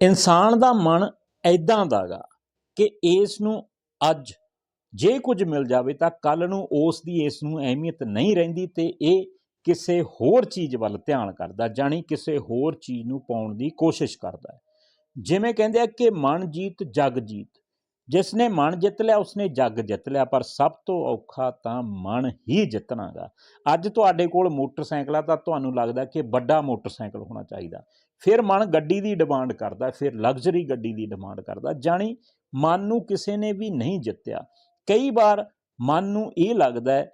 ਇਨਸਾਨ ਦਾ ਮਨ ਐਦਾਂ ਦਾਗਾ ਕਿ ਇਸ ਨੂੰ ਅੱਜ ਜੇ ਕੁਝ ਮਿਲ ਜਾਵੇ ਤਾਂ ਕੱਲ ਨੂੰ ਉਸ ਦੀ ਇਸ ਨੂੰ ਅਹਿਮੀਅਤ ਨਹੀਂ ਰਹਿੰਦੀ ਤੇ ਇਹ ਕਿਸੇ ਹੋਰ ਚੀਜ਼ ਵੱਲ ਧਿਆਨ ਕਰਦਾ, ਜਾਣੀ ਕਿਸੇ ਹੋਰ ਚੀਜ਼ ਨੂੰ ਪਾਉਣ ਦੀ ਕੋਸ਼ਿਸ਼ ਕਰਦਾ ਜਿਵੇਂ ਕਹਿੰਦੇ ਆ ਕਿ ਮਨ ਜੀਤ, ਜਗ ਜੀਤ। ਜਿਸ ਨੇ ਮਨ ਜਿੱਤ ਲਿਆ ਉਸਨੇ ਜੱਗ ਜਿੱਤ ਲਿਆ, ਪਰ ਸਭ ਤੋਂ ਔਖਾ ਤਾਂ ਮਨ ਹੀ ਜਿੱਤਣਾਗਾ ਅੱਜ ਤੁਹਾਡੇ ਕੋਲ ਮੋਟਰਸਾਈਕਲ ਆ ਤਾਂ ਤੁਹਾਨੂੰ ਲੱਗਦਾ ਕਿ ਵੱਡਾ ਮੋਟਰਸਾਈਕਲ ਹੋਣਾ ਚਾਹੀਦਾ। ਫਿਰ ਮਨ ਗੱਡੀ ਦੀ ਡਿਮਾਂਡ ਕਰਦਾ, ਫਿਰ ਲਗਜ਼ਰੀ ਗੱਡੀ ਦੀ ਡਿਮਾਂਡ ਕਰਦਾ, ਜਾਣੀ ਮਨ ਨੂੰ ਕਿਸੇ ਨੇ ਵੀ ਨਹੀਂ ਜਿੱਤਿਆ। ਕਈ ਵਾਰ ਮਨ ਨੂੰ ਇਹ ਲੱਗਦਾ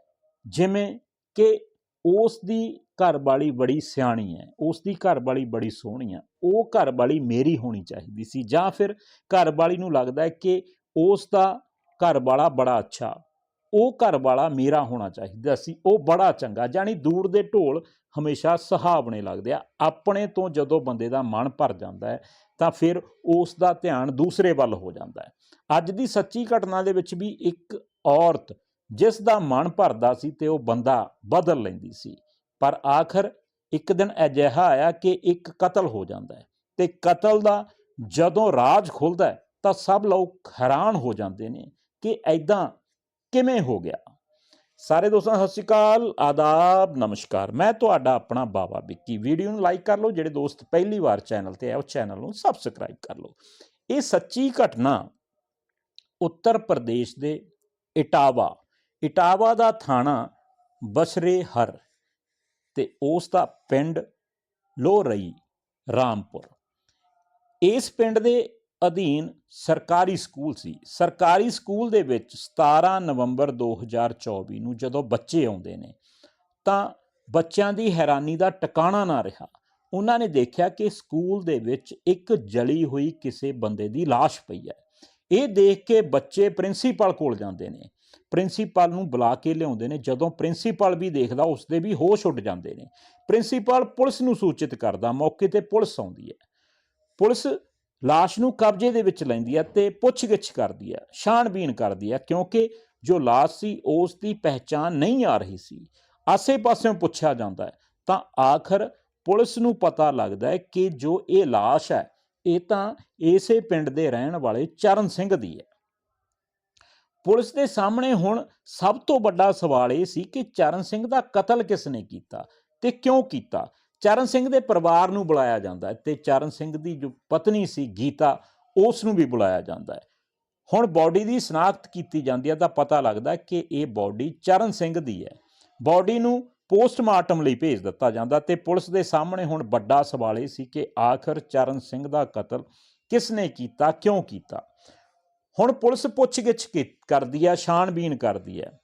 ਜਿਵੇਂ ਕਿ ਉਸ ਦੀ ਘਰਵਾਲੀ ਬੜੀ ਸਿਆਣੀ ਹੈ, ਉਸ ਦੀ ਘਰਵਾਲੀ ਬੜੀ ਸੋਹਣੀ ਹੈ, ਉਹ ਘਰਵਾਲੀ ਮੇਰੀ ਹੋਣੀ ਚਾਹੀਦੀ ਸੀ, ਜਾਂ ਫਿਰ ਘਰਵਾਲੀ ਨੂੰ ਲੱਗਦਾ ਹੈ ਕਿ ਉਸ ਦਾ ਘਰਵਾਲਾ ਬੜਾ ਅੱਛਾ ਉਹ ਘਰ ਵਾਲਾ ਮੇਰਾ ਹੋਣਾ ਚਾਹੀਦਾ ਸੀ। ਉਹ ਬੜਾ ਚੰਗਾ, ਜਾਣੀ ਦੂਰ ਦੇ ਢੋਲ ਹਮੇਸ਼ਾ ਸੁਹਾਵਣੇ ਲੱਗਦੇ ਆ। ਆਪਣੇ ਤੋਂ ਜਦੋਂ ਬੰਦੇ ਦਾ ਮਨ ਭਰ ਜਾਂਦਾ ਹੈ, ਤਾਂ ਫਿਰ ਉਸ ਦਾ ਧਿਆਨ ਦੂਸਰੇ ਵੱਲ ਹੋ ਜਾਂਦਾ ਹੈ। ਅੱਜ ਦੀ ਸੱਚੀ ਘਟਨਾ ਦੇ ਵਿੱਚ ਵੀ ਇੱਕ ਔਰਤ ਜਿਸ ਦਾ ਮਨ ਭਰਦਾ ਸੀ ਤੇ ਉਹ ਬੰਦਾ ਬਦਲ ਲੈਂਦੀ ਸੀ। ਪਰ ਆਖਰ ਇੱਕ ਦਿਨ ਅਜਿਹਾ ਆਇਆ ਕਿ ਇੱਕ ਕਤਲ ਹੋ ਜਾਂਦਾ ਹੈ ਤੇ ਕਤਲ ਦਾ ਜਦੋਂ ਰਾਜ ਖੁੱਲਦਾ ਤਾਂ ਸਭ ਲੋਕ ਹੈਰਾਨ ਹੋ ਜਾਂਦੇ ਨੇ ਕਿ ਐਦਾਂ ਕਿਵੇਂ ਹੋ ਗਿਆ? ਸਾਰੇ ਦੋਸਤਾਂ, ਸਤਿ ਸ਼੍ਰੀ ਅਕਾਲ, ਆਦਾਬ, ਨਮਸਕਾਰ। ਮੈਂ ਤੁਹਾਡਾ ਆਪਣਾ ਬਾਬਾ ਵਿੱਕੀ। ਵੀਡੀਓ ਨੂੰ ਲਾਈਕ ਕਰ ਲਓ, ਜਿਹੜੇ ਦੋਸਤ ਪਹਿਲੀ ਵਾਰ ਚੈਨਲ ਤੇ ਆਏ ਉਹ ਚੈਨਲ ਨੂੰ ਸਬਸਕ੍ਰਾਈਬ ਕਰ ਲਓ। ਇਹ ਸੱਚੀ ਘਟਨਾ ਉੱਤਰ ਪ੍ਰਦੇਸ਼ ਦੇ ਇਟਾਵਾ। ਇਟਾਵਾ ਦਾ ਥਾਣਾ ਬਸਰੇ ਹਰ ਤੇ ਉਸ ਦਾ ਪਿੰਡ ਲੋਰਈ ਰਾਮਪੁਰ। ਇਸ ਪਿੰਡ ਦੇ ਅਧੀਨ ਸਰਕਾਰੀ ਸਕੂਲ ਸੀ। ਸਰਕਾਰੀ ਸਕੂਲ ਦੇ ਵਿੱਚ 17 ਨਵੰਬਰ 2024 ਨੂੰ ਜਦੋਂ ਬੱਚੇ ਆਉਂਦੇ ਨੇ, ਤਾਂ ਬੱਚਿਆਂ ਦੀ ਹੈਰਾਨੀ ਦਾ ਟਿਕਾਣਾ ਨਾ ਰਿਹਾ। ਉਹਨਾਂ ਨੇ ਦੇਖਿਆ ਕਿ ਸਕੂਲ ਦੇ ਵਿੱਚ ਇੱਕ ਜਲੀ ਹੋਈ ਕਿਸੇ ਬੰਦੇ ਦੀ ਲਾਸ਼ ਪਈ ਹੈ। ਇਹ ਦੇਖ ਕੇ ਬੱਚੇ ਪ੍ਰਿੰਸੀਪਲ ਕੋਲ ਜਾਂਦੇ ਨੇ। ਪ੍ਰਿੰਸੀਪਲ ਨੂੰ ਬੁਲਾ ਕੇ ਲਿਆਉਂਦੇ ਨੇ। ਜਦੋਂ ਪ੍ਰਿੰਸੀਪਲ ਵੀ ਦੇਖਦਾ ਉਸ ਦੇ ਵੀ ਹੋਸ਼ ਉੱਡ ਜਾਂਦੇ ਨੇ। ਪ੍ਰਿੰਸੀਪਲ ਪੁਲਿਸ ਨੂੰ ਸੂਚਿਤ ਕਰਦਾ, ਮੌਕੇ ਤੇ ਪੁਲਿਸ ਆਉਂਦੀ ਹੈ। ਪੁਲਿਸ ਲਾਸ਼ ਨੂੰ ਕਬਜ਼ੇ ਦੇ ਵਿੱਚ ਲੈਂਦੀ ਹੈ ਤੇ ਪੁੱਛਗਿੱਛ ਕਰਦੀ ਹੈ, ਛਾਣਬੀਣ ਕਰਦੀ ਹੈ, ਕਿਉਂਕਿ ਜੋ ਲਾਸ਼ ਸੀ, ਉਸ ਦੀ ਪਹਿਚਾਣ ਨਹੀਂ ਆ ਰਹੀ ਸੀ। ਆਸੇ-ਪਾਸਿਓਂ ਪੁੱਛਿਆ ਜਾਂਦਾ ਹੈ, ਤਾਂ ਆਖਰ ਪੁਲਿਸ ਨੂੰ ਪਤਾ ਲੱਗਦਾ ਹੈ ਕਿ ਜੋ ਇਹ ਲਾਸ਼ ਹੈ, ਇਹ ਤਾਂ ਇਸੇ ਪਿੰਡ ਦੇ ਰਹਿਣ ਵਾਲੇ ਚਰਨ ਸਿੰਘ ਦੀ ਹੈ। ਪੁਲਿਸ ਦੇ ਸਾਹਮਣੇ ਹੁਣ ਸਭ ਤੋਂ ਵੱਡਾ ਸਵਾਲ ਇਹ ਸੀ ਕਿ ਚਰਨ ਸਿੰਘ ਦਾ ਕਤਲ ਕਿਸ ਨੇ ਕੀਤਾ ਤੇ ਕਿਉਂ ਕੀਤਾ? ਚਰਨ ਸਿੰਘ ਦੇ ਪਰਿਵਾਰ ਨੂੰ ਬੁਲਾਇਆ ਜਾਂਦਾ ਹੈ ਤੇ ਚਰਨ ਸਿੰਘ ਦੀ ਜੋ ਪਤਨੀ ਸੀ ਗੀਤਾ, ਉਸ ਨੂੰ ਵੀ ਬੁਲਾਇਆ ਜਾਂਦਾ ਹੈ। ਹੁਣ ਬਾਡੀ ਦੀ ਸ਼ਨਾਖਤ ਕੀਤੀ ਜਾਂਦੀ ਹੈ ਤਾਂ ਪਤਾ ਲੱਗਦਾ ਕਿ ਇਹ ਬਾਡੀ ਚਰਨ ਸਿੰਘ ਦੀ ਹੈ। ਬਾਡੀ ਨੂੰ ਪੋਸਟਮਾਰਟਮ ਲਈ ਭੇਜ ਦਿੱਤਾ ਜਾਂਦਾ ਤੇ ਪੁਲਿਸ ਦੇ ਸਾਹਮਣੇ ਹੁਣ ਵੱਡਾ ਸਵਾਲ ਇਹ ਸੀ ਕਿ ਆਖਰ ਚਰਨ ਸਿੰਘ ਦਾ ਕਤਲ ਕਿਸ ਨੇ ਕੀਤਾ, ਕਿਉਂ ਕੀਤਾ? ਹੁਣ ਪੁਲਿਸ ਪੁੱਛਗਿੱਛ ਕੀ- ਕਰਦੀ ਹੈ, ਛਾਣਬੀਣ ਕਰਦੀ ਹੈ,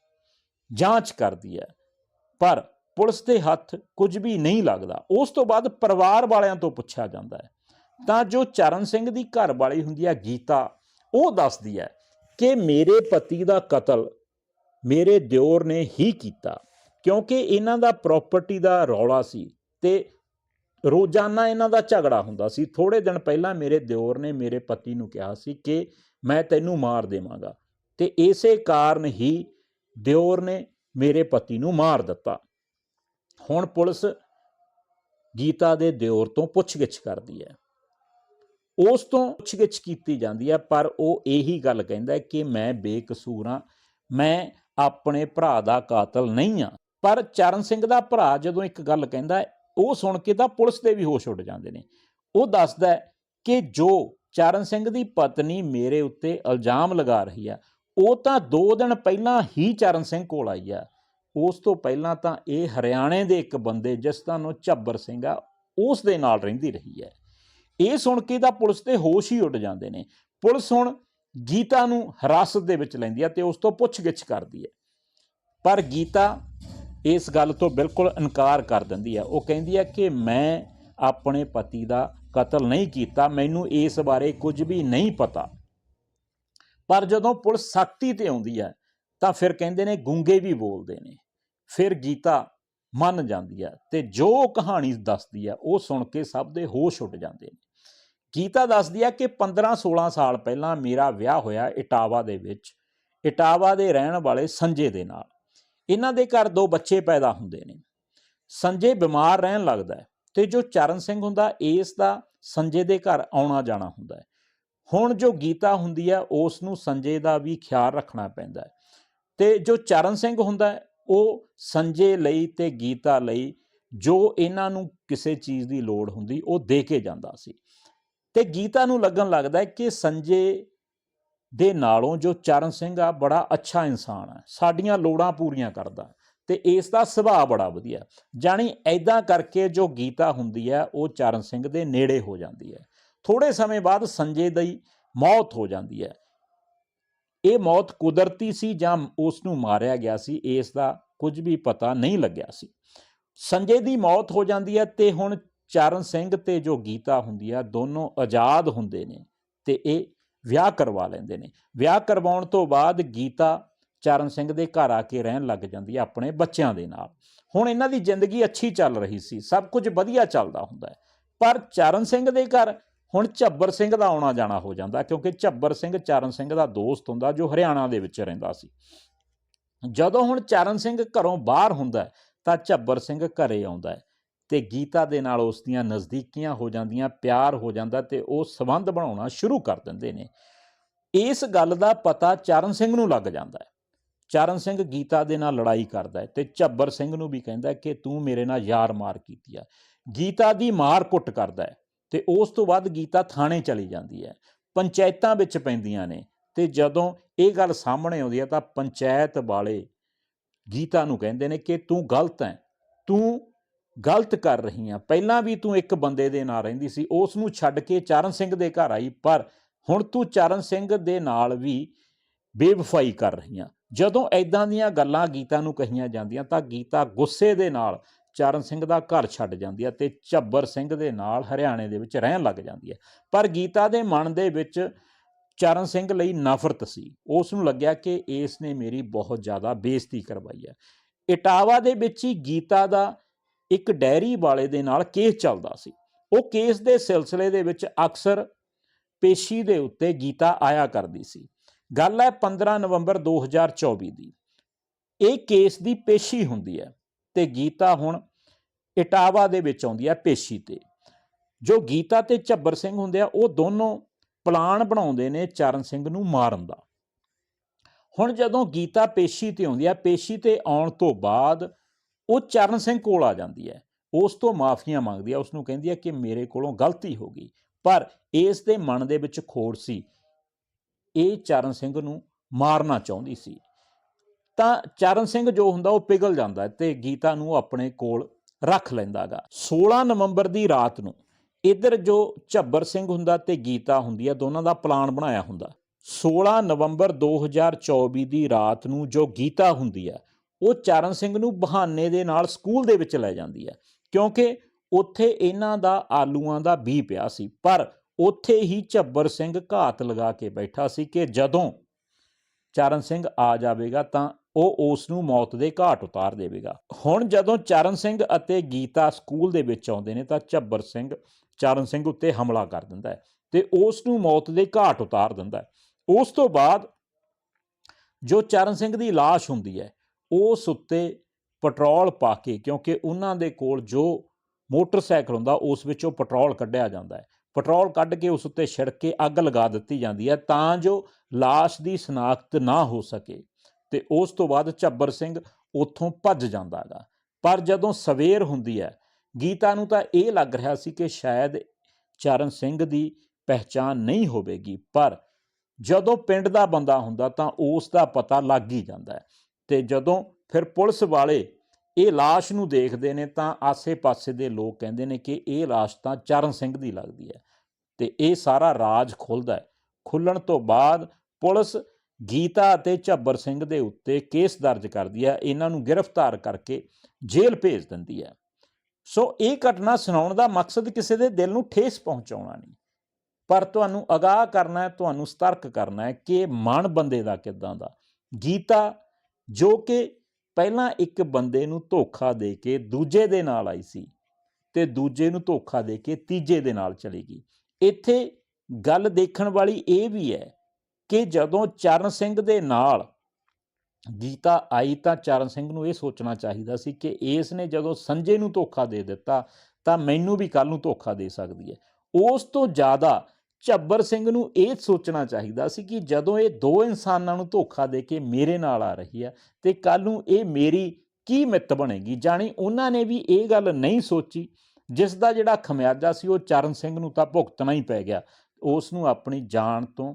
ਜਾਂਚ ਕਰਦੀ ਹੈ। ਪਰ ਪੁਲਿਸ ਦੇ ਹੱਥ ਕੁਝ ਵੀ ਨਹੀਂ ਲੱਗਦਾ। ਉਸ ਤੋਂ ਬਾਅਦ ਪਰਿਵਾਰ ਵਾਲਿਆਂ ਤੋਂ ਪੁੱਛਿਆ ਜਾਂਦਾ ਹੈ। ਤਾਂ ਜੋ ਚਰਨ ਸਿੰਘ ਦੀ ਘਰ ਵਾਲੀ ਹੁੰਦੀ ਹੈ ਗੀਤਾ, ਉਹ ਦੱਸਦੀ ਹੈ ਕਿ ਮੇਰੇ ਪਤੀ ਦਾ ਕਤਲ ਮੇਰੇ ਦਿਓਰ ਨੇ ਹੀ ਕੀਤਾ, ਕਿਉਂਕਿ ਇਹਨਾਂ ਦਾ ਪ੍ਰਾਪਰਟੀ ਦਾ ਰੌਲਾ ਸੀ ਤੇ ਰੋਜ਼ਾਨਾ ਇਹਨਾਂ ਦਾ ਝਗੜਾ ਹੁੰਦਾ ਸੀ। ਥੋੜੇ ਦਿਨ ਪਹਿਲਾਂ ਮੇਰੇ ਦਿਓਰ ਨੇ ਮੇਰੇ ਪਤੀ ਨੂੰ ਕਿਹਾ ਸੀ ਕਿ ਮੈਂ ਤੈਨੂੰ ਮਾਰ ਦੇਵਾਂਗਾ ਤੇ ਇਸੇ ਕਾਰਨ ਹੀ ਦਿਓਰ ਨੇ ਮੇਰੇ ਪਤੀ ਨੂੰ ਮਾਰ ਦਿੱਤਾ। ਹੁਣ ਪੁਲਿਸ ਗੀਤਾ ਦੇ ਦਿਓਰ ਤੋਂ ਪੁੱਛਗਿੱਛ ਕਰਦੀ ਹੈ। ਉਸ ਤੋਂ ਪੁੱਛਗਿੱਛ ਕੀਤੀ ਜਾਂਦੀ ਹੈ, ਪਰ ਉਹ ਇਹੀ ਗੱਲ ਕਹਿੰਦਾ ਕਿ ਮੈਂ ਬੇਕਸੂਰ ਹਾਂ, ਮੈਂ ਆਪਣੇ ਭਰਾ ਦਾ ਕਾਤਲ ਨਹੀਂ ਹਾਂ। ਪਰ ਚਰਨ ਸਿੰਘ ਦਾ ਭਰਾ ਜਦੋਂ ਇੱਕ ਗੱਲ ਕਹਿੰਦਾ ਉਹ ਸੁਣ ਕੇ ਤਾਂ ਪੁਲਿਸ ਦੇ ਵੀ ਹੋਸ਼ ਉੱਡ ਜਾਂਦੇ ਨੇ। ਉਹ ਦੱਸਦਾ ਕਿ ਜੋ ਚਰਨ ਸਿੰਘ ਦੀ ਪਤਨੀ ਮੇਰੇ ਉੱਤੇ ਇਲਜ਼ਾਮ ਲਗਾ ਰਹੀ ਆ ਉਹ ਤਾਂ 2 ਦਿਨ ਪਹਿਲਾਂ ਹੀ ਚਰਨ ਸਿੰਘ ਕੋਲ ਆਈ ਆ ਉਸ ਤੋਂ ਪਹਿਲਾਂ ਤਾਂ ਇਹ ਹਰਿਆਣੇ ਦੇ ਇੱਕ ਬੰਦੇ ਜਿਸ ਦਾ ਨਾਮ ਝੱਬਰ ਸਿੰਘ ਆ, ਉਸ ਦੇ ਨਾਲ ਰਹਿੰਦੀ ਰਹੀ ਹੈ। ਇਹ ਸੁਣ ਕੇ ਤਾਂ ਪੁਲਿਸ 'ਤੇ ਹੋਸ਼ ਹੀ ਉੱਡ ਜਾਂਦੇ ਨੇ। ਪੁਲਿਸ ਹੁਣ ਗੀਤਾ ਨੂੰ ਹਿਰਾਸਤ ਦੇ ਵਿੱਚ ਲੈਂਦੀ ਹੈ ਤੇ ਉਸ ਤੋਂ ਪੁੱਛਗਿੱਛ ਕਰਦੀ ਹੈ। ਪਰ ਗੀਤਾ ਇਸ ਗੱਲ ਤੋਂ ਬਿਲਕੁਲ ਇਨਕਾਰ ਕਰ ਦਿੰਦੀ ਹੈ। ਉਹ ਕਹਿੰਦੀ ਹੈ ਕਿ ਮੈਂ ਆਪਣੇ ਪਤੀ ਦਾ ਕਤਲ ਨਹੀਂ ਕੀਤਾ, ਮੈਨੂੰ ਇਸ ਬਾਰੇ ਕੁਝ ਵੀ ਨਹੀਂ ਪਤਾ। ਪਰ ਜਦੋਂ ਪੁਲਿਸ ਸਖਤੀ ਤੇ ਆਉਂਦੀ ਹੈ, ਤਾਂ ਫਿਰ ਕਹਿੰਦੇ ਨੇ ਗੁੰਗੇ ਵੀ ਬੋਲਦੇ ਨੇ। ਫਿਰ ਗੀਤਾ ਮੰਨ ਜਾਂਦੀ ਹੈ ਤੇ ਜੋ ਕਹਾਣੀ ਦੱਸਦੀ ਹੈ ਉਹ ਸੁਣ ਕੇ ਸਭ ਦੇ ਹੋਸ਼ ਉੱਡ ਜਾਂਦੇ ਨੇ। ਗੀਤਾ ਦੱਸਦੀ ਹੈ ਕਿ 15-16 ਸਾਲ ਪਹਿਲਾਂ ਮੇਰਾ ਵਿਆਹ ਹੋਇਆ ਇਟਾਵਾ ਦੇ ਵਿੱਚ, ਇਟਾਵਾ ਦੇ ਰਹਿਣ ਵਾਲੇ ਸੰਜੇ ਦੇ ਨਾਲ। ਇਹਨਾਂ ਦੇ ਘਰ ਦੋ ਬੱਚੇ ਪੈਦਾ ਹੁੰਦੇ ਨੇ। ਸੰਜੇ ਬਿਮਾਰ ਰਹਿਣ ਲੱਗਦਾ ਹੈ ਤੇ ਜੋ ਚਰਨ ਸਿੰਘ ਹੁੰਦਾ ਇਸ ਦਾ ਸੰਜੇ ਦੇ ਘਰ ਆਉਣਾ ਜਾਣਾ ਹੁੰਦਾ ਹੈ। ਹੁਣ ਜੋ ਗੀਤਾ ਹੁੰਦੀ ਹੈ ਉਸ ਨੂੰ ਸੰਜੇ ਦਾ ਵੀ ਖਿਆਲ ਰੱਖਣਾ ਪੈਂਦਾ ਹੈ ਤੇ ਜੋ ਚਰਨ ਸਿੰਘ ਹੁੰਦਾ ਉਹ ਸੰਜੇ ਲਈ ਤੇ ਗੀਤਾ ਲਈ ਜੋ ਇਹਨਾਂ ਨੂੰ ਕਿਸੇ ਚੀਜ਼ ਦੀ ਲੋੜ ਹੁੰਦੀ, ਉਹ ਦੇ ਕੇ ਜਾਂਦਾ ਸੀ। ਤੇ ਗੀਤਾ ਨੂੰ ਲੱਗਣ ਲੱਗਦਾ ਹੈ ਕਿ ਸੰਜੇ ਦੇ ਨਾਲੋਂ ਜੋ ਚਰਨ ਸਿੰਘ ਆ, ਬੜਾ ਅੱਛਾ ਇਨਸਾਨ ਹੈ ਸਾਡੀਆਂ ਲੋੜਾਂ ਪੂਰੀਆਂ ਕਰਦਾ ਤੇ ਇਸ ਦਾ ਸੁਭਾਅ ਬੜਾ ਵਧੀਆ ਜਾਣੀ ਐਦਾਂ ਕਰਕੇ ਜੋ ਗੀਤਾ ਹੁੰਦੀ ਹੈ, ਉਹ ਚਰਨ ਸਿੰਘ ਦੇ ਨੇੜੇ ਹੋ ਜਾਂਦੀ ਹੈ। ਥੋੜੇ ਸਮੇਂ ਬਾਅਦ ਸੰਜੇ ਦੀ ਮੌਤ ਹੋ ਜਾਂਦੀ ਹੈ। ਇਹ ਮੌਤ ਕੁਦਰਤੀ ਸੀ ਜਾਂ ਉਸ ਨੂੰ ਮਾਰਿਆ ਗਿਆ ਸੀ, ਇਸ ਦਾ ਕੁਝ ਵੀ ਪਤਾ ਨਹੀਂ ਲੱਗਿਆ ਸੀ। ਸੰਜੇ ਦੀ ਮੌਤ ਹੋ ਜਾਂਦੀ ਹੈ ਤੇ ਹੁਣ ਚਰਨ ਸਿੰਘ ਤੇ ਜੋ ਗੀਤਾ ਹੁੰਦੀ ਹੈ, ਦੋਨੋਂ ਆਜ਼ਾਦ ਹੁੰਦੇ ਨੇ ਤੇ ਇਹ ਵਿਆਹ ਕਰਵਾ ਲੈਂਦੇ ਨੇ। ਵਿਆਹ ਕਰਵਾਉਣ ਤੋਂ ਬਾਅਦ ਗੀਤਾ ਚਰਨ ਸਿੰਘ ਦੇ ਘਰ ਆ ਕੇ ਰਹਿਣ ਲੱਗ ਜਾਂਦੀ ਹੈ ਆਪਣੇ ਬੱਚਿਆਂ ਦੇ ਨਾਲ। ਹੁਣ ਇਹਨਾਂ ਦੀ ਜ਼ਿੰਦਗੀ ਅੱਛੀ ਚੱਲ ਰਹੀ ਸੀ, ਸਭ ਕੁਝ ਵਧੀਆ ਚੱਲਦਾ ਹੁੰਦਾ ਹੈ। ਪਰ ਚਰਨ ਸਿੰਘ ਦੇ ਘਰ ਹੁਣ ਝੱਬਰ ਸਿੰਘ ਦਾ ਆਉਣਾ ਜਾਣਾ ਹੋ ਜਾਂਦਾ, ਕਿਉਂਕਿ ਝੱਬਰ ਸਿੰਘ, ਚਰਨ ਸਿੰਘ ਦਾ ਦੋਸਤ ਹੁੰਦਾ ਜੋ ਹਰਿਆਣਾ ਦੇ ਵਿੱਚ ਰਹਿੰਦਾ ਸੀ। ਜਦੋਂ ਹੁਣ ਚਰਨ ਸਿੰਘ ਘਰੋਂ ਬਾਹਰ ਹੁੰਦਾ ਤਾਂ ਝੱਬਰ ਸਿੰਘ ਘਰੇ ਆਉਂਦਾ ਹੈ ਤੇ ਗੀਤਾ ਦੇ ਨਾਲ ਉਸ ਦੀਆਂ ਨਜ਼ਦੀਕੀਆਂ ਹੋ ਜਾਂਦੀਆਂ, ਪਿਆਰ ਹੋ ਜਾਂਦਾ ਤੇ ਉਹ ਸਬੰਧ ਬਣਾਉਣਾ ਸ਼ੁਰੂ ਕਰ ਦਿੰਦੇ ਨੇ। ਇਸ ਗੱਲ ਦਾ ਪਤਾ ਚਰਨ ਸਿੰਘ ਨੂੰ ਲੱਗ ਜਾਂਦਾ ਹੈ। ਚਰਨ ਸਿੰਘ ਗੀਤਾ ਦੇ ਨਾਲ ਲੜਾਈ ਕਰਦਾ ਹੈ ਤੇ ਝੱਬਰ ਸਿੰਘ ਨੂੰ ਵੀ ਕਹਿੰਦਾ ਕਿ ਤੂੰ ਮੇਰੇ ਨਾਲ ਯਾਰ ਮਾਰ ਕੀਤੀ ਆ। ਗੀਤਾ ਦੀ ਮਾਰ ਕੁੱਟ ਕਰਦਾ ਹੈ। ਤੇ ਉਸ ਤੋਂ ਬਾਅਦ ਗੀਤਾ ਥਾਣੇ ਚਲੀ ਜਾਂਦੀ ਹੈ। ਪੰਚਾਇਤਾਂ ਵਿੱਚ ਪੈਂਦੀਆਂ ਨੇ ਤੇ ਜਦੋਂ ਇਹ ਗੱਲ ਸਾਹਮਣੇ ਆਉਂਦੀ ਹੈ ਤਾਂ ਪੰਚਾਇਤ ਵਾਲੇ ਗੀਤਾ ਨੂੰ ਕਹਿੰਦੇ ਨੇ ਕਿ ਤੂੰ ਗਲਤ ਹੈ, ਤੂੰ ਗਲਤ ਕਰ ਰਹੀ ਆ ਪਹਿਲਾਂ ਵੀ ਤੂੰ ਇੱਕ ਬੰਦੇ ਦੇ ਨਾਲ ਰਹਿੰਦੀ ਸੀ, ਉਸ ਨੂੰ ਛੱਡ ਕੇ ਚਰਨ ਸਿੰਘ ਦੇ ਘਰ ਆਈ, ਪਰ ਹੁਣ ਤੂੰ ਚਰਨ ਸਿੰਘ ਦੇ ਨਾਲ ਵੀ ਬੇਵਫਾਈ ਕਰ ਰਹੀ ਆ ਜਦੋਂ ਐਦਾਂ ਦੀਆਂ ਗੱਲਾਂ ਗੀਤਾ ਨੂੰ ਕਹੀਆਂ ਜਾਂਦੀਆਂ ਤਾਂ ਗੀਤਾ ਗੁੱਸੇ ਦੇ ਨਾਲ ਚਰਨ ਸਿੰਘ ਦਾ ਘਰ ਛੱਡ ਜਾਂਦੀ ਹੈ ਤੇ ਝੱਬਰ ਸਿੰਘ ਦੇ ਨਾਲ ਹਰਿਆਣੇ ਦੇ ਵਿੱਚ ਰਹਿਣ ਲੱਗ ਜਾਂਦੀ ਹੈ। ਪਰ ਗੀਤਾ ਦੇ ਮਨ ਦੇ ਵਿੱਚ ਚਰਨ ਸਿੰਘ ਲਈ ਨਫ਼ਰਤ ਸੀ। ਉਸ ਨੂੰ ਲੱਗਿਆ ਕਿ ਇਸ ਨੇ ਮੇਰੀ ਬਹੁਤ ਜ਼ਿਆਦਾ ਬੇਇੱਜ਼ਤੀ ਕਰਵਾਈ ਹੈ। ਇਟਾਵਾ ਦੇ ਵਿੱਚ ਹੀ ਗੀਤਾ ਦਾ ਇੱਕ ਡੈਰੀ ਵਾਲੇ ਦੇ ਨਾਲ ਕੇਸ ਚੱਲਦਾ ਸੀ। ਉਹ ਕੇਸ ਦੇ ਸਿਲਸਿਲੇ ਦੇ ਵਿੱਚ ਅਕਸਰ ਪੇਸ਼ੀ ਦੇ ਉੱਤੇ ਗੀਤਾ ਆਇਆ ਕਰਦੀ ਸੀ। ਗੱਲ ਹੈ 15 ਨਵੰਬਰ 2024 ਦੀ। ਇਹ ਕੇਸ ਦੀ ਪੇਸ਼ੀ ਹੁੰਦੀ ਹੈ। ਤੇ ਗੀਤਾ ਹੁਣ ਇਟਾਵਾ ਦੇ ਵਿੱਚ ਆਉਂਦੀ ਹੈ ਪੇਸ਼ੀ ਤੇ। ਜੋ ਗੀਤਾ ਤੇ ਝੱਬਰ ਸਿੰਘ ਹੁੰਦੇ ਆ, ਉਹ ਦੋਨੋਂ ਪਲਾਨ ਬਣਾਉਂਦੇ ਨੇ ਚਰਨ ਸਿੰਘ ਨੂੰ ਮਾਰਨ ਦਾ। ਹੁਣ ਜਦੋਂ ਗੀਤਾ ਪੇਸ਼ੀ ਤੇ ਆਉਂਦੀ ਹੈ ਪੇਸ਼ੀ ਤੇ ਆਉਣ ਤੋਂ ਬਾਅਦ ਉਹ ਚਰਨ ਸਿੰਘ ਕੋਲ ਆ ਜਾਂਦੀ ਹੈ। ਉਸ ਤੋਂ ਮਾਫੀਆਂ ਮੰਗਦੀ ਹੈ ਉਸ ਨੂੰ ਕਹਿੰਦੀ ਹੈ ਕਿ ਮੇਰੇ ਕੋਲੋਂ ਗਲਤੀ ਹੋ ਗਈ। ਪਰ ਇਸ ਦੇ ਮਨ ਦੇ ਵਿੱਚ ਖੋੜ ਸੀ। ਇਹ ਚਰਨ ਸਿੰਘ ਨੂੰ ਮਾਰਨਾ ਚਾਹੁੰਦੀ ਸੀ। ਤਾਂ ਚਰਨ ਸਿੰਘ ਜੋ ਹੁੰਦਾ ਉਹ ਪਿਘਲ ਜਾਂਦਾ ਹੈ ਤੇ ਗੀਤਾ ਨੂੰ ਆਪਣੇ ਕੋਲ ਰੱਖ ਲੈਂਦਾਗਾ 16 ਨਵੰਬਰ ਦੀ ਰਾਤ ਨੂੰ ਇਧਰ ਜੋ ਝੱਬਰ ਸਿੰਘ ਹੁੰਦਾ ਤੇ ਗੀਤਾ ਹੁੰਦੀ ਹੈ, ਦੋਨਾਂ ਦਾ ਪਲਾਨ ਬਣਾਇਆ ਹੁੰਦਾ। 16 ਨਵੰਬਰ 2024 ਦੀ ਰਾਤ ਨੂੰ ਜੋ ਗੀਤਾ ਹੁੰਦੀ ਹੈ, ਉਹ ਚਰਨ ਸਿੰਘ ਨੂੰ ਬਹਾਨੇ ਦੇ ਨਾਲ ਸਕੂਲ ਦੇ ਵਿੱਚ ਲੈ ਜਾਂਦੀ ਹੈ। ਕਿਉਂਕਿ ਉੱਥੇ ਇਹਨਾਂ ਦਾ ਆਲੂਆਂ ਦਾ ਬੀ ਪਿਆ ਸੀ, ਪਰ ਉੱਥੇ ਹੀ ਝੱਬਰ ਸਿੰਘ ਘਾਤ ਲਗਾ ਕੇ ਬੈਠਾ ਸੀ ਕਿ ਜਦੋਂ ਚਰਨ ਸਿੰਘ ਆ ਜਾਵੇਗਾ ਤਾਂ ਉਹ ਉਸ ਨੂੰ ਮੌਤ ਦੇ ਘਾਟ ਉਤਾਰ ਦੇਵੇਗਾ। ਹੁਣ ਜਦੋਂ ਚਰਨ ਸਿੰਘ ਅਤੇ ਗੀਤਾ ਸਕੂਲ ਦੇ ਵਿੱਚ ਆਉਂਦੇ ਨੇ ਤਾਂ ਝੱਬਰ ਸਿੰਘ ਚਰਨ ਸਿੰਘ ਉੱਤੇ ਹਮਲਾ ਕਰ ਦਿੰਦਾ ਹੈ ਤੇ ਉਸ ਨੂੰ ਮੌਤ ਦੇ ਘਾਟ ਉਤਾਰ ਦਿੰਦਾ ਹੈ। ਉਸ ਤੋਂ ਬਾਅਦ ਜੋ ਚਰਨ ਸਿੰਘ ਦੀ ਲਾਸ਼ ਹੁੰਦੀ ਹੈ, ਉਸ ਉੱਤੇ ਪੈਟਰੋਲ ਪਾ ਕੇ ਕਿਉਂਕਿ ਉਹਨਾਂ ਦੇ ਕੋਲ ਜੋ ਮੋਟਰਸਾਈਕਲ ਹੁੰਦਾ, ਉਸ ਵਿੱਚੋਂ ਪੈਟਰੋਲ ਕੱਢਿਆ ਜਾਂਦਾ ਹੈ। ਪੈਟਰੋਲ ਕੱਢ ਕੇ ਉਸ ਉੱਤੇ ਛਿੜਕ ਕੇ ਅੱਗ ਲਗਾ ਦਿੱਤੀ ਜਾਂਦੀ ਹੈ ਤਾਂ ਜੋ ਲਾਸ਼ ਦੀ ਸ਼ਨਾਖਤ ਨਾ ਹੋ ਸਕੇ। ਤੇ ਉਸ ਤੋਂ ਬਾਅਦ ਝੱਬਰ ਸਿੰਘ ਉੱਥੋਂ ਭੱਜ ਜਾਂਦਾ ਹੈਗਾ। ਪਰ ਜਦੋਂ ਸਵੇਰ ਹੁੰਦੀ ਹੈ, ਗੀਤਾ ਨੂੰ ਤਾਂ ਇਹ ਲੱਗ ਰਿਹਾ ਸੀ ਕਿ ਸ਼ਾਇਦ ਚਰਨ ਸਿੰਘ ਦੀ ਪਹਿਚਾਨ ਨਹੀਂ ਹੋਵੇਗੀ, ਪਰ ਜਦੋਂ ਪਿੰਡ ਦਾ ਬੰਦਾ ਹੁੰਦਾ ਤਾਂ ਉਸ ਦਾ ਪਤਾ ਲੱਗ ਹੀ ਜਾਂਦਾ ਹੈ। ਤੇ ਜਦੋਂ ਫਿਰ ਪੁਲਿਸ ਵਾਲੇ ਇਹ ਲਾਸ਼ ਨੂੰ ਦੇਖਦੇ ਨੇ ਤਾਂ ਆਸੇ-ਪਾਸੇ ਦੇ ਲੋਕ ਕਹਿੰਦੇ ਨੇ ਕਿ ਇਹ ਲਾਸ਼ ਤਾਂ ਚਰਨ ਸਿੰਘ ਦੀ ਲੱਗਦੀ ਹੈ। ਤੇ ਇਹ ਸਾਰਾ ਰਾਜ ਖੁੱਲਦਾ ਹੈ। ਖੁੱਲਣ ਤੋਂ ਬਾਅਦ ਪੁਲਿਸ ਗੀਤਾ ਅਤੇ ਝੱਬਰ ਸਿੰਘ ਦੇ ਉੱਤੇ ਕੇਸ ਦਰਜ ਕਰਦੀ ਹੈ, ਇਹਨਾਂ ਨੂੰ ਗ੍ਰਿਫਤਾਰ ਕਰਕੇ ਜੇਲ੍ਹ ਭੇਜ ਦਿੰਦੀ ਹੈ। ਸੋ ਇਹ ਘਟਨਾ ਸੁਣਾਉਣ ਦਾ ਮਕਸਦ ਕਿਸੇ ਦੇ ਦਿਲ ਨੂੰ ਠੇਸ ਪਹੁੰਚਾਉਣਾ ਨਹੀਂ, ਪਰ ਤੁਹਾਨੂੰ ਅਗਾਹ ਕਰਨਾ ਹੈ, ਤੁਹਾਨੂੰ ਸਤਰਕ ਕਰਨਾ ਹੈ ਕਿ ਮਨ ਬੰਦੇ ਦਾ ਕਿਦਾਂ ਦਾ। ਗੀਤਾ, ਜੋ ਕਿ ਪਹਿਲਾਂ ਇੱਕ ਬੰਦੇ ਨੂੰ ਧੋਖਾ ਦੇ ਕੇ ਦੂਜੇ ਦੇ ਨਾਲ ਆਈ ਸੀ ਤੇ ਦੂਜੇ ਨੂੰ ਧੋਖਾ ਦੇ ਕੇ ਤੀਜੇ ਦੇ ਨਾਲ ਚਲੀ ਗਈ। ਇੱਥੇ ਗੱਲ ਦੇਖਣ ਵਾਲੀ ਇਹ ਵੀ ਹੈ ਕਿ ਜਦੋਂ ਚਰਨ ਸਿੰਘ ਦੇ ਨਾਲ ਗੀਤਾ ਆਈ ਤਾਂ ਚਰਨ ਸਿੰਘ ਨੂੰ ਇਹ ਸੋਚਣਾ ਚਾਹੀਦਾ ਸੀ ਕਿ ਇਸ ਨੇ ਜਦੋਂ ਸੰਜੇ ਨੂੰ ਧੋਖਾ ਦੇ ਦਿੱਤਾ ਤਾਂ ਮੈਨੂੰ ਵੀ ਕੱਲ ਨੂੰ ਧੋਖਾ ਦੇ ਸਕਦੀ ਹੈ। ਉਸ ਤੋਂ ਜ਼ਿਆਦਾ ਝੱਬਰ ਸਿੰਘ ਨੂੰ ਇਹ ਸੋਚਣਾ ਚਾਹੀਦਾ ਸੀ ਕਿ ਜਦੋਂ ਇਹ ਦੋ ਇਨਸਾਨਾਂ ਨੂੰ ਧੋਖਾ ਦੇ ਕੇ ਮੇਰੇ ਨਾਲ ਆ ਰਹੀ ਹੈ ਤੇ ਕੱਲ ਨੂੰ ਇਹ ਮੇਰੀ ਕੀ ਮਿੱਤ ਬਣੇਗੀ? ਜਾਣੀ ਉਹਨਾਂ ਨੇ ਵੀ ਇਹ ਗੱਲ ਨਹੀਂ ਸੋਚੀ, ਜਿਸ ਦਾ ਜਿਹੜਾ ਖਮਿਆਜਾ ਸੀ ਉਹ ਚਰਨ ਸਿੰਘ ਨੂੰ ਤਾਂ ਭੁਗਤਣਾ ਹੀ ਪੈ ਗਿਆ। ਉਸ ਨੂੰ ਆਪਣੀ ਜਾਨ ਤੋਂ